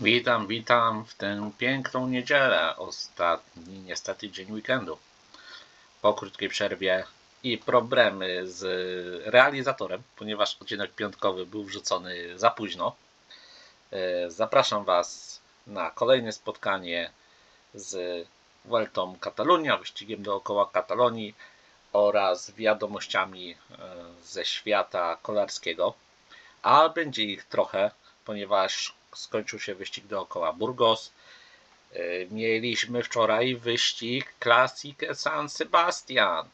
Witam, witam w tę piękną niedzielę. Ostatni niestety dzień weekendu. Po krótkiej przerwie i problemy z realizatorem, ponieważ odcinek piątkowy był wrzucony za późno. E, Zapraszam Was na kolejne spotkanie z Vueltą Katalunia, wyścigiem dookoła Katalonii oraz wiadomościami e, ze świata kolarskiego. A będzie ich trochę, ponieważ skończył się wyścig dookoła Burgos. E, Mieliśmy wczoraj wyścig Classic San Sebastian.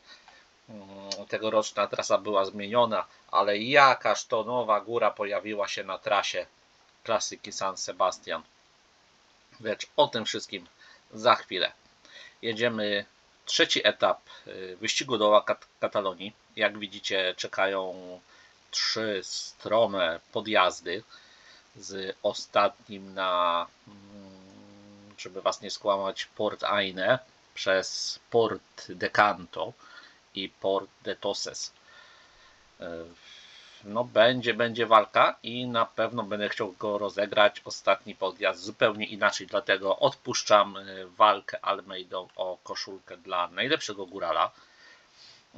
Mm, Tegoroczna trasa była zmieniona, ale jakaż to nowa góra pojawiła się na trasie Klasyki San Sebastian. Lecz o tym wszystkim za chwilę. Jedziemy trzeci etap y, wyścigu doła Kat- Katalonii. Jak widzicie, czekają trzy strome podjazdy z ostatnim na, mm, żeby was nie skłamać, Port Aine przez Port de Canto i Port de Toses. Y, No, będzie, będzie walka i na pewno będę chciał go rozegrać. Ostatni podjazd zupełnie inaczej, dlatego odpuszczam y, walkę Almeidą o koszulkę dla najlepszego górala.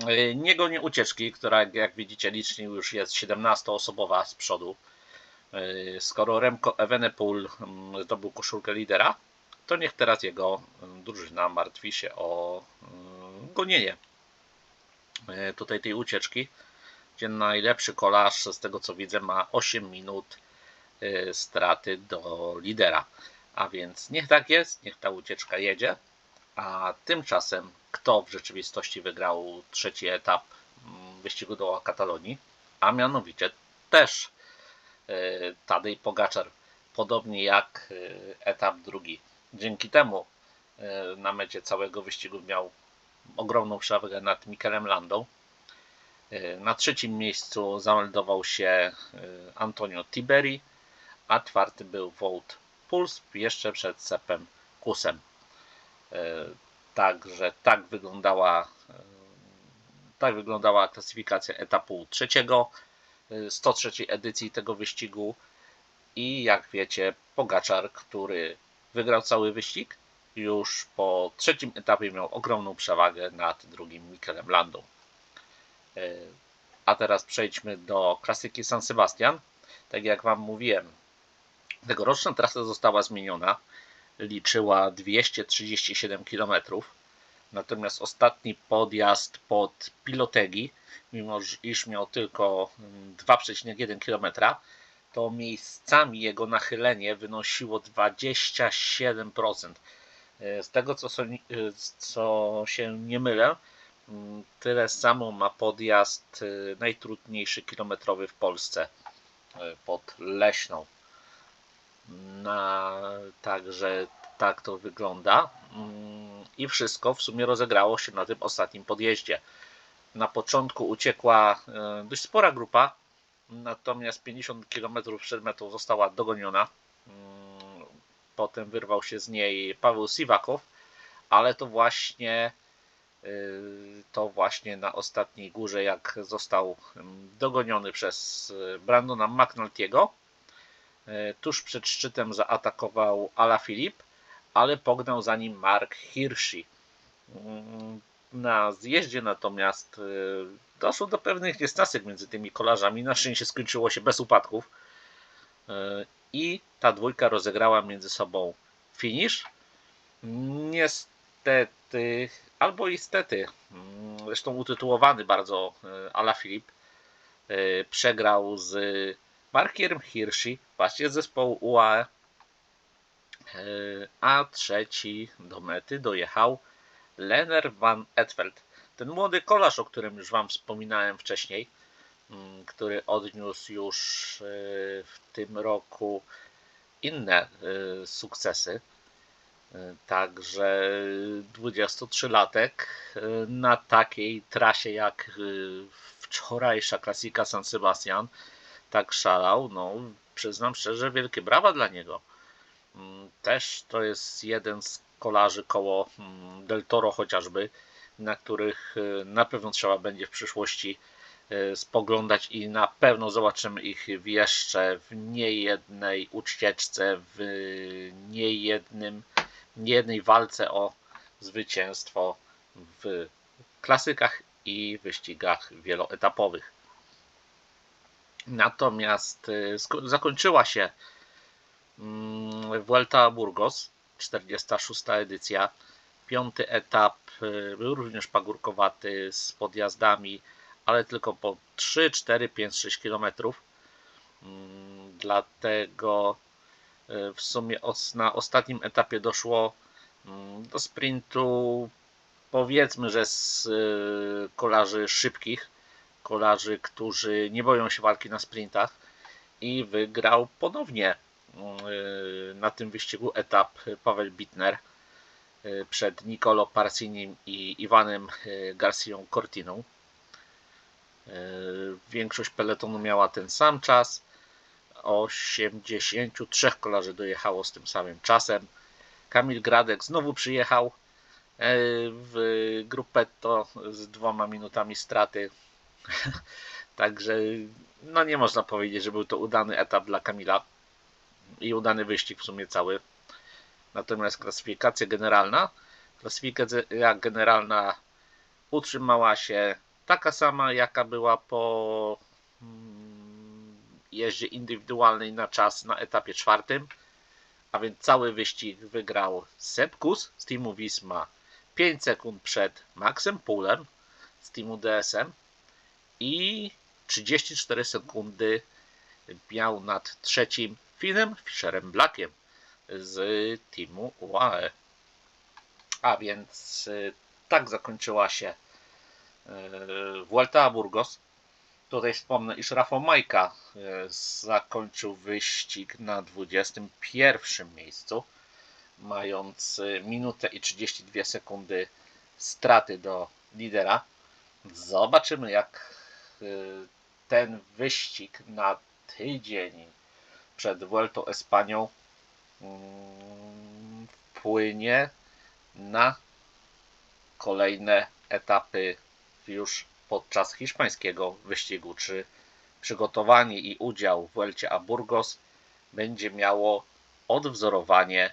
Y, Nie gonię ucieczki, która jak widzicie licznie już jest 17-osobowa z przodu. Y, Skoro Remco Evenepoel mm, zdobył koszulkę lidera, to niech teraz jego mm, drużyna martwi się o mm, gonienie y, tutaj tej ucieczki, gdzie najlepszy kolarz z tego co widzę ma 8 minut y, straty do lidera. A więc niech tak jest, niech ta ucieczka jedzie. A tymczasem kto w rzeczywistości wygrał trzeci etap wyścigu do Katalonii, a mianowicie też Tadej Pogaczar, podobnie jak y, etap drugi. Dzięki temu y, na mecie całego wyścigu miał ogromną przewagę nad Mikelem Landą. Na trzecim miejscu zameldował się Antonio Tiberi, a czwarty był Wout Puls jeszcze przed Sepem Kusem. Także tak wyglądała, tak wyglądała klasyfikacja etapu trzeciego, 103 edycji tego wyścigu i jak wiecie Pogaczar, który wygrał cały wyścig, już po trzecim etapie miał ogromną przewagę nad drugim Mikelem Landą. Y, A teraz przejdźmy do klasyki San Sebastian. Tak jak Wam mówiłem, tegoroczna trasa została zmieniona. Liczyła 237 km. Natomiast ostatni podjazd pod Pilotegi, mimo iż miał tylko mm, 2,1 km, to miejscami jego nachylenie wynosiło 27%. Y, Z tego co, y, co się nie mylę, Mm, Tyle samo ma podjazd y, najtrudniejszy kilometrowy w Polsce pod Leśną. Na, także tak to wygląda. Mm, I wszystko w sumie rozegrało się na tym ostatnim podjeździe. Na początku uciekła y, dość spora grupa, natomiast 50 km przed metą została dogoniona. Mm, Potem wyrwał się z niej Paweł Siwakow, ale to właśnie y, to właśnie na ostatniej górze, jak został ym, dogoniony przez y, Brandona McNulty'ego. Tuż przed szczytem zaatakował Ala Filip, ale pognał za nim Mark Hirschi. Na zjeździe natomiast y, doszło do pewnych niesnasek między tymi kolarzami. Na szczęście skończyło się bez upadków. Y, I ta dwójka rozegrała między sobą finish. Niestety, albo istety, mm, zresztą utytułowany bardzo y, Ala Filip, przegrał z Markiem Hirschi, właśnie z zespołu UAE, a trzeci do mety dojechał Lener van Etveld. Ten młody kolarz, o którym już Wam wspominałem wcześniej, mm, który odniósł już y, w tym roku inne y, sukcesy. Y, Także 23-latek y, na takiej trasie jak wczorajsza klasika San Sebastian tak szalał, no przyznam szczerze, wielkie brawa dla niego. Mm, Też to jest jeden z kolarzy koło mm, Del Toro chociażby, na których y, na pewno trzeba będzie w przyszłości e, spoglądać i na pewno zobaczymy ich jeszcze w niejednej ucieczce, w niejednym, niejednej walce o zwycięstwo w klasykach i wyścigach wieloetapowych. Natomiast y, zakończyła się mm, Vuelta Burgos, 46. edycja. Piąty etap y, był również pagórkowaty z podjazdami, ale tylko po 3, 4, 5, 6 km. Dlatego y, w sumie na ostatnim etapie doszło mm, do sprintu powiedzmy, że z y, kolarzy szybkich, kolarzy, którzy nie boją się walki na sprintach i wygrał ponownie na tym wyścigu etap Paweł Bitner y, przed Nicolo Parsinim i Iwanem y, Garcją Cortiną. Y, Większość peletonu miała ten sam czas. 83 kolarzy dojechało z tym samym czasem. Kamil Gradek znowu przyjechał w grupetto z dwoma minutami straty. Także no nie można powiedzieć, że był to udany etap dla Kamila i udany wyścig w sumie cały. Natomiast klasyfikacja generalna, klasyfikacja generalna utrzymała się taka sama, jaka była po mm, jeździe indywidualnej na czas na etapie czwartym. A więc cały wyścig wygrał Sepkus z teamu Wisma 5 sekund przed Maxem Pulem z teamu DSM i 34 sekundy miał nad trzecim Finem Fischerem Blackiem z teamu UAE. A więc y, tak zakończyła się y, Vuelta a Burgos. Tutaj wspomnę, iż Rafał Majka y, zakończył wyścig na 21 miejscu, mając minutę i 32 sekundy straty do lidera. Zobaczymy, jak ten wyścig na tydzień przed Vueltą Espanią mm, wpłynie na kolejne etapy już podczas hiszpańskiego wyścigu. Czy przygotowanie i udział w Vuelcie a Burgos będzie miało odwzorowanie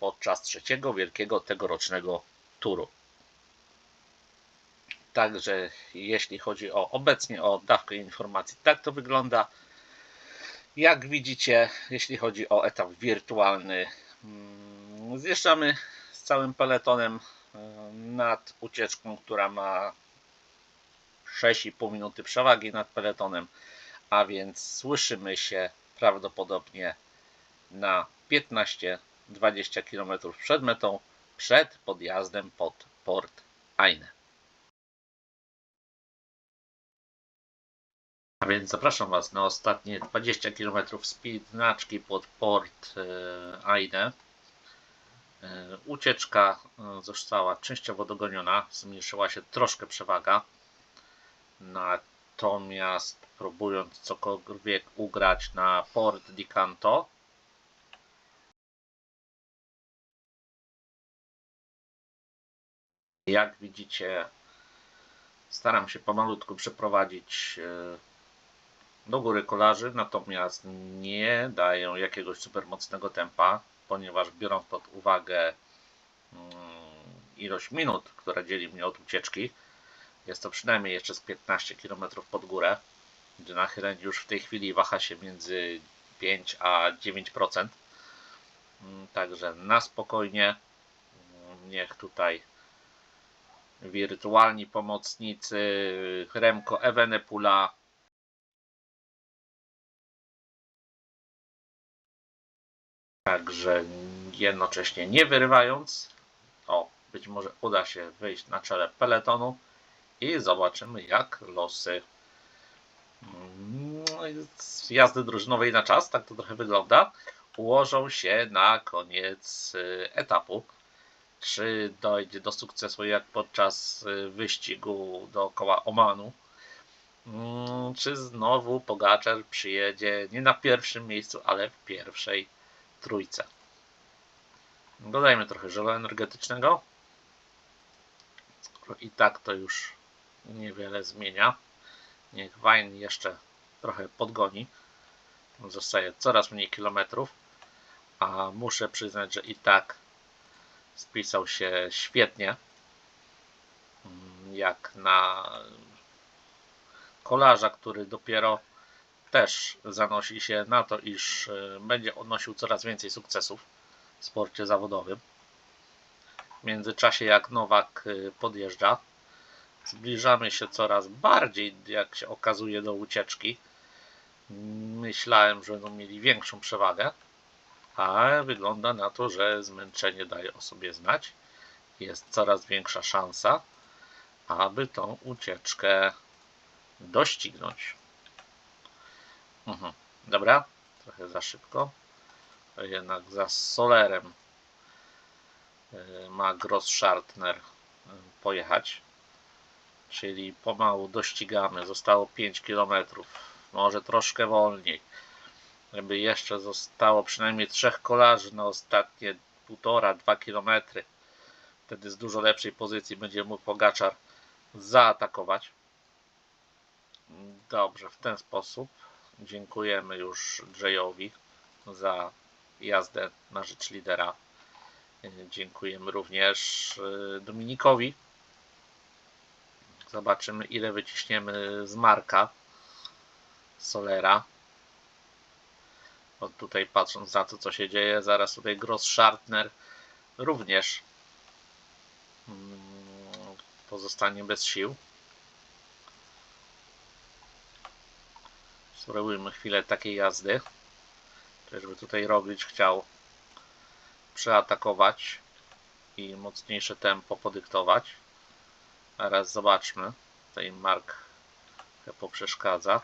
podczas trzeciego wielkiego tegorocznego turu. Także jeśli chodzi o obecnie o dawkę informacji, tak to wygląda. Jak widzicie, jeśli chodzi o etap wirtualny, mm, zjeżdżamy z całym peletonem e, nad ucieczką, która ma 6,5 minuty przewagi nad peletonem, a więc słyszymy się prawdopodobnie na 15-20 km przed metą, przed podjazdem pod port Aine. A więc zapraszam Was na ostatnie 20 km speed znaczki pod port e, Aine. E, Ucieczka e, została częściowo dogoniona, zmniejszyła się troszkę przewaga. Natomiast próbując cokolwiek ugrać na port di Canto, jak widzicie, staram się pomalutku przeprowadzić do góry kolarzy, natomiast nie dają jakiegoś super mocnego tempa, ponieważ biorąc pod uwagę mm, ilość minut, która dzieli mnie od ucieczki, jest to przynajmniej jeszcze z 15 km pod górę, gdzie nachylenie już w tej chwili waha się między 5 a 9%. Mm, Także na spokojnie mm, niech tutaj wirtualni pomocnicy Remco Evenepoela Także jednocześnie nie wyrywając, o, być może uda się wyjść na czele peletonu i zobaczymy jak losy mm, z jazdy drużynowej na czas, tak to trochę wygląda, ułożą się na koniec y, etapu. Czy dojdzie do sukcesu jak podczas y, wyścigu dookoła Omanu? Mm, Czy znowu Pogaczar przyjedzie nie na pierwszym miejscu, ale w pierwszej trójce? Dodajmy trochę żelu energetycznego. I tak to już niewiele zmienia. Niech Wine jeszcze trochę podgoni. Zostaje coraz mniej kilometrów, a muszę przyznać, że i tak spisał się świetnie. Mm, Jak na kolarza, który dopiero też zanosi się na to, iż y, będzie odnosił coraz więcej sukcesów w sporcie zawodowym. W międzyczasie, jak Nowak y, podjeżdża, zbliżamy się coraz bardziej, jak się okazuje, do ucieczki. Myślałem, że będą mieli większą przewagę, a wygląda na to, że zmęczenie daje o sobie znać. Jest coraz większa szansa, aby tą ucieczkę doścignąć. Mhm. Dobra, trochę za szybko. Jednak za Solerem y, ma Gross-Schartner y, pojechać. Czyli pomału dościgamy. Zostało 5 km. Może troszkę wolniej. Żeby jeszcze zostało przynajmniej trzech kolarzy na ostatnie 1,5-2 km. Wtedy z dużo lepszej pozycji będzie mógł Pogaczar zaatakować. Dobrze, w ten sposób dziękujemy już Jayowi za jazdę na rzecz lidera. Dziękujemy również y, Dominikowi. Zobaczymy, ile wyciśniemy z Marka Solera. Bo tutaj patrząc na to, co się dzieje, zaraz tutaj Gross Schartner również mm, pozostanie bez sił. Spróbujmy chwilę takiej jazdy. Czyżby tutaj robić chciał przeatakować i mocniejsze tempo podyktować. Teraz zobaczmy. Tutaj Mark poprzeszkadza.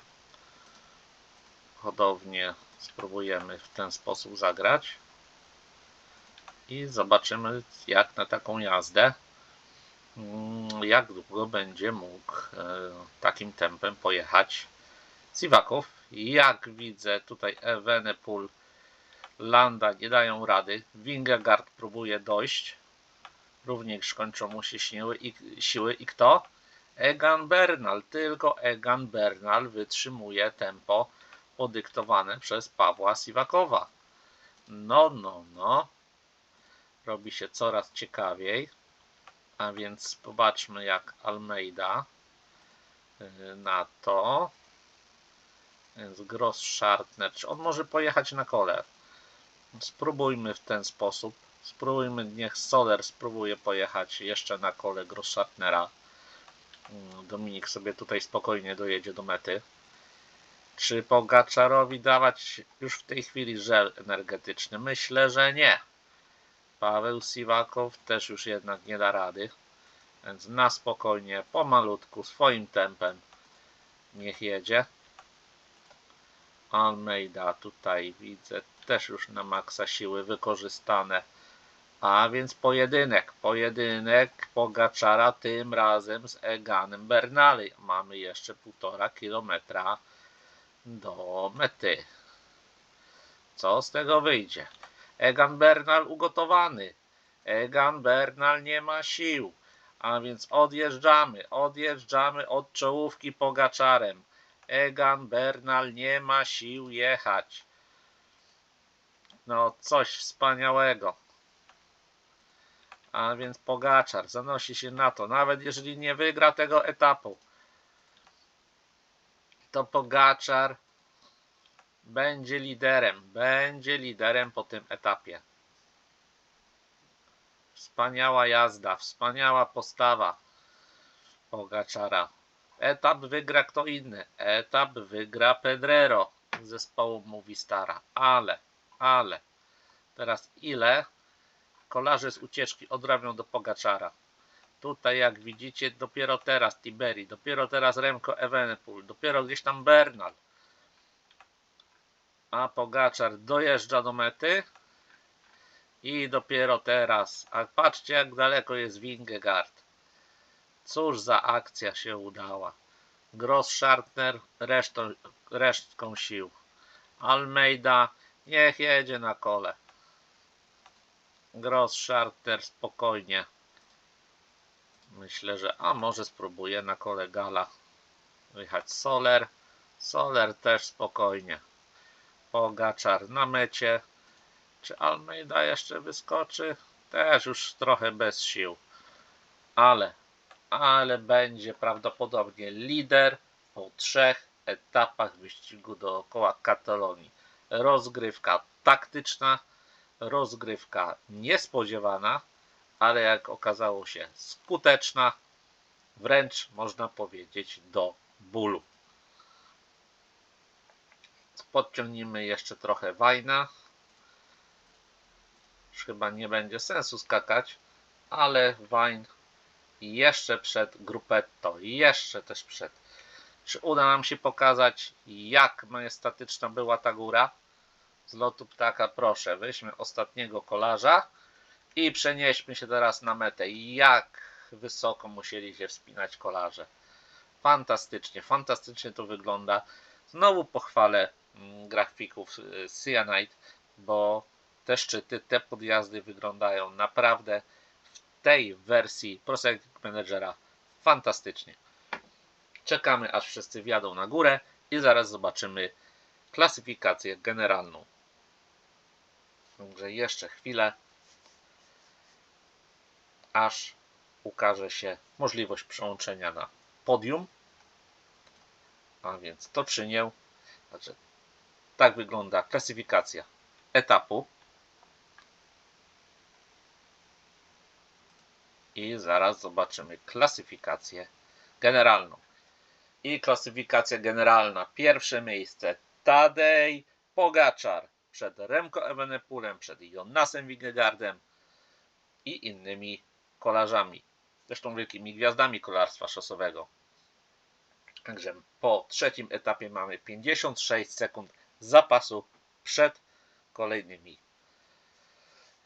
Hodownie spróbujemy w ten sposób zagrać. I zobaczymy jak na taką jazdę mm, jak długo będzie mógł e, takim tempem pojechać Siwaków. Jak widzę tutaj Evenepoel, Landa nie dają rady. Wingegaard próbuje dojść. Również kończą mu się siły i, siły. I kto? Egan Bernal. Tylko Egan Bernal wytrzymuje tempo podyktowane przez Pawła Siwakowa. No, no, no. Robi się coraz ciekawiej. A więc popatrzmy jak Almeida y, na to. Więc Gross Schartner. Czy on może pojechać na kole? Spróbujmy w ten sposób. Spróbujmy, niech Soler spróbuje pojechać jeszcze na kole Gross Schartnera. Mm, Dominik sobie tutaj spokojnie dojedzie do mety. Czy Pogaczarowi dawać już w tej chwili żel energetyczny? Myślę, że nie. Paweł Siwakow też już jednak nie da rady. Więc na spokojnie, pomalutku, swoim tempem niech jedzie. Almeida tutaj widzę też już na maksa siły wykorzystane. A więc pojedynek, pojedynek Pogaczara tym razem z Eganem Bernali. Mamy jeszcze półtora kilometra do mety. Co z tego wyjdzie? Egan Bernal ugotowany. Egan Bernal nie ma sił. A więc odjeżdżamy, odjeżdżamy od czołówki Pogaczarem. Egan Bernal nie ma sił jechać. No, coś wspaniałego. A więc Pogaczar zanosi się na to, nawet jeżeli nie wygra tego etapu, to Pogaczar będzie liderem, będzie liderem po tym etapie. Wspaniała jazda, wspaniała postawa Pogaczara. Etap wygra kto inny. Etap wygra Pedrero z zespołu Movistara. Ale, ale, teraz ile kolarze z ucieczki odrabią do Pogaczara? Tutaj jak widzicie dopiero teraz Tiberi, dopiero teraz Remco Evenepoel, dopiero gdzieś tam Bernal. A Pogaczar dojeżdża do mety i dopiero teraz. A patrzcie jak daleko jest Wingegaard. Cóż za akcja się udała. Gross Schartner resztą, resztką sił. Almeida niech jedzie na kole. Gross Schartner spokojnie. Myślę, że a może spróbuję na kole Gala wyjechać Soler. Soler też spokojnie. Pogaczar na mecie. Czy Almeida jeszcze wyskoczy? Też już trochę bez sił. Ale, ale będzie prawdopodobnie lider po trzech etapach wyścigu dookoła Katalonii. Rozgrywka taktyczna, rozgrywka niespodziewana, ale jak okazało się skuteczna, wręcz można powiedzieć do bólu. Podciągnijmy jeszcze trochę wajna. Już chyba nie będzie sensu skakać, ale wajn jeszcze przed grupetto, jeszcze też przed. Czy uda nam się pokazać, jak majestatyczna była ta góra? Z lotu ptaka, proszę, weźmy ostatniego kolarza i przenieśmy się teraz na metę. Jak wysoko musieli się wspinać kolarze. Fantastycznie, fantastycznie to wygląda. Znowu pochwalę mm, grafików y, Cyanide, bo te szczyty, te podjazdy wyglądają naprawdę tej wersji Prosec Managera fantastycznie. Czekamy aż wszyscy wjadą na górę i zaraz zobaczymy klasyfikację generalną. Także jeszcze chwilę, aż ukaże się możliwość przełączenia na podium. A więc to czynię. Także tak wygląda klasyfikacja etapu. I zaraz zobaczymy klasyfikację generalną. I klasyfikacja generalna. Pierwsze miejsce Tadej Pogaczar przed Remko Evenepulem, przed Jonasem Wingegardem i innymi kolarzami. Zresztą wielkimi gwiazdami kolarstwa szosowego. Także po trzecim etapie mamy 56 sekund zapasu przed kolejnymi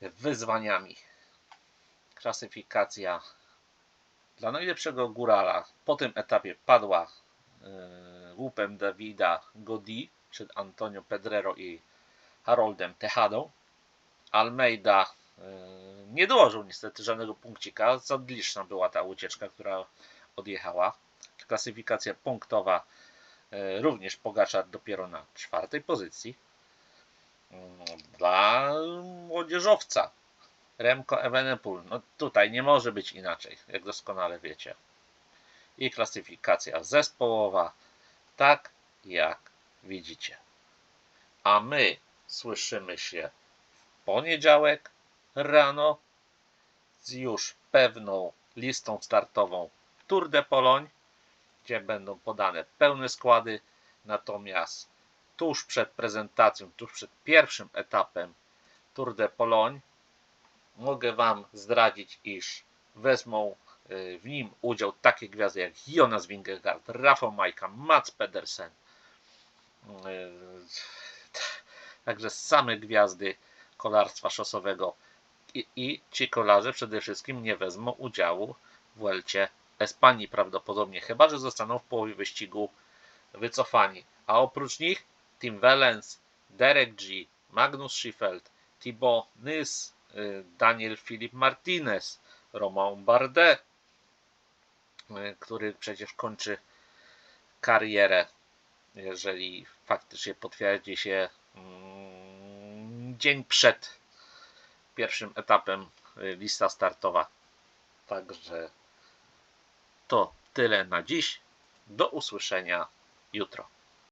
wyzwaniami. Klasyfikacja dla najlepszego górala po tym etapie padła yy, łupem Davida Godi przed Antonio Pedrero i Haroldem Tejadą. Almeida yy, nie dołożył niestety żadnego punkcika. Zadliczna była ta ucieczka, która odjechała. Klasyfikacja punktowa yy, również Pogaczar dopiero na czwartej pozycji. Dla młodzieżowca Remco Evenepoel. No tutaj nie może być inaczej, jak doskonale wiecie. I klasyfikacja zespołowa, tak jak widzicie. A my słyszymy się w poniedziałek rano z już pewną listą startową Tour de Pologne, gdzie będą podane pełne składy, natomiast tuż przed prezentacją, tuż przed pierwszym etapem Tour de Pologne mogę Wam zdradzić, iż wezmą y, w nim udział takie gwiazdy jak Jonas Vingegaard, Rafał Majka, Mats Pedersen. Y, także same gwiazdy kolarstwa szosowego I, i ci kolarze przede wszystkim nie wezmą udziału w Welcie Espanii prawdopodobnie, chyba że zostaną w połowie wyścigu wycofani. A oprócz nich Tim Wellens, Derek G, Magnus Schiffeld, Thibaut Nys, Daniel Filip Martinez, Romain Bardet, y, który przecież kończy karierę, jeżeli faktycznie potwierdzi się mm, dzień przed pierwszym etapem y, lista startowa. Także to tyle na dziś. Do usłyszenia jutro.